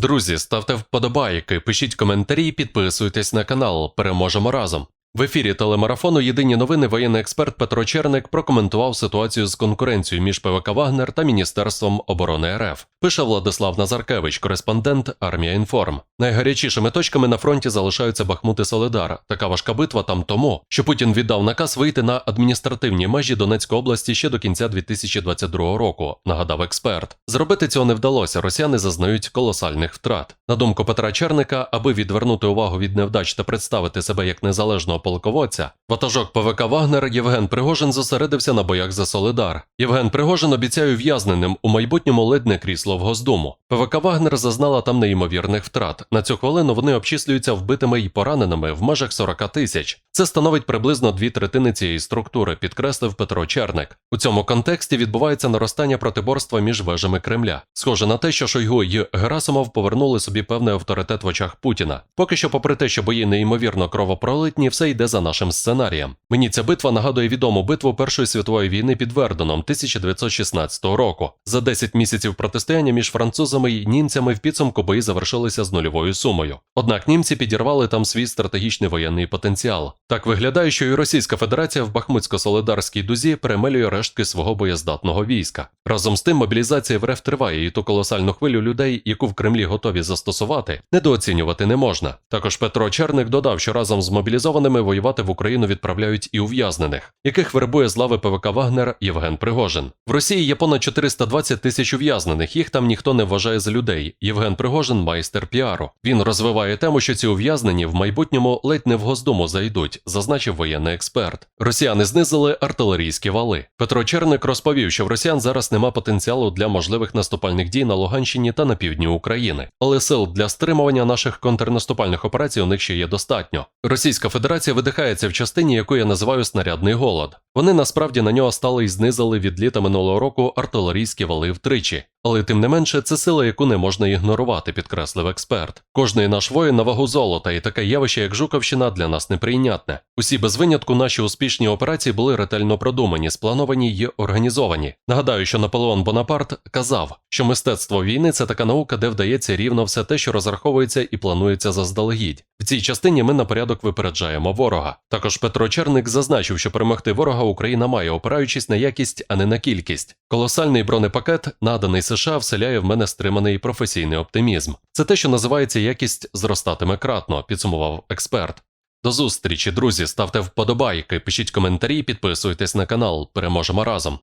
Друзі, ставте вподобайки, пишіть коментарі, підписуйтесь на канал. Переможемо разом. В ефірі телемарафону Єдині новини воєнний експерт Петро Черник прокоментував ситуацію з конкуренцією між ПВК Вагнер та Міністерством оборони РФ. Пише Владислав Назаркевич, кореспондент Армія Інформ. Найгарячішими точками на фронті залишаються Бахмут і Солидар. Така важка битва там тому, що Путін віддав наказ вийти на адміністративні межі Донецької області ще до кінця 2022 року. Нагадав експерт. Зробити цього не вдалося. Росіяни зазнають колосальних втрат. На думку Петра Черника, аби відвернути увагу від невдач та представити себе як незалежного полководця, ватажок ПВК Вагнер Євген Пригожин зосередився на боях за Солидар. Євген Пригожин обіцяє ув'язненим у майбутньому ледь не крісло в Госдуму. ПВК Вагнер зазнала там неймовірних втрат. На цю хвилину вони обчислюються вбитими і пораненими в межах 40 тисяч. Це становить приблизно дві третини цієї структури, підкреслив Петро Черник. У цьому контексті відбувається наростання протиборства між вежами Кремля. Схоже на те, що Шойгу і Герасимов повернули собі певний авторитет в очах Путіна. Поки що, попри те, що бої неймовірно кровопролитні, все йде за нашим сценарієм. Мені ця битва нагадує відому битву Першої світової війни під Верденом 1916 року. За 10 місяців протистояння між французами і німцями в підсумку бої завершилися з нульовою сумою. Однак німці підірвали там свій стратегічний воєнний потенціал. Так виглядає, що і Російська Федерація в Бахмутсько-Солидарській дузі перемелює рештки свого боєздатного війська. Разом з тим, мобілізація в РФ триває, і ту колосальну хвилю людей, яку в Кремлі готові застосувати, недооцінювати не можна. Також Петро Черник додав, що разом з мобілізованими воювати в Україну відправляють і ув'язнених, яких вербує з лави ПВК Вагнер Євген Пригожин. В Росії є понад 420 тисяч ув'язнених, їх там ніхто не вважає за людей. Євген Пригожин майстер піару. Він розвиває тему, що ці ув'язнені в майбутньому ледь не в Госдуму зайдуть, зазначив воєнний експерт. Росіяни знизили артилерійські вали. Петро Черник розповів, що в росіян зараз нема потенціалу для можливих наступальних дій на Луганщині та на півдні України, але сил для стримування наших контрнаступальних операцій у них ще є достатньо. Російська Федерація видихається в частині, яку я називаю снарядний голод. Вони насправді на нього стали і знизили від літа минулого року артилерійські вали втричі. Але тим не менше, це сила, яку не можна ігнорувати, підкреслив експерт. Кожний наш воїн на вагу золота, і таке явище, як Жуковщина, для нас неприйнятне. Усі без винятку наші успішні операції були ретельно продумані, сплановані й організовані. Нагадаю, що Наполеон Бонапарт казав, що мистецтво війни це така наука, де вдається рівно все те, що розраховується і планується заздалегідь. В цій частині ми на порядок випереджаємо ворога. Також Петро Черник зазначив, що перемогти ворога Україна має, опираючись на якість, а не на кількість. Колосальний бронепакет, наданий США, вселяє в мене стриманий професійний оптимізм. Це те, що називається якість зростатиме кратно, підсумував експерт. До зустрічі, друзі. Ставте вподобайки, пишіть коментарі, підписуйтесь на канал. Переможемо разом.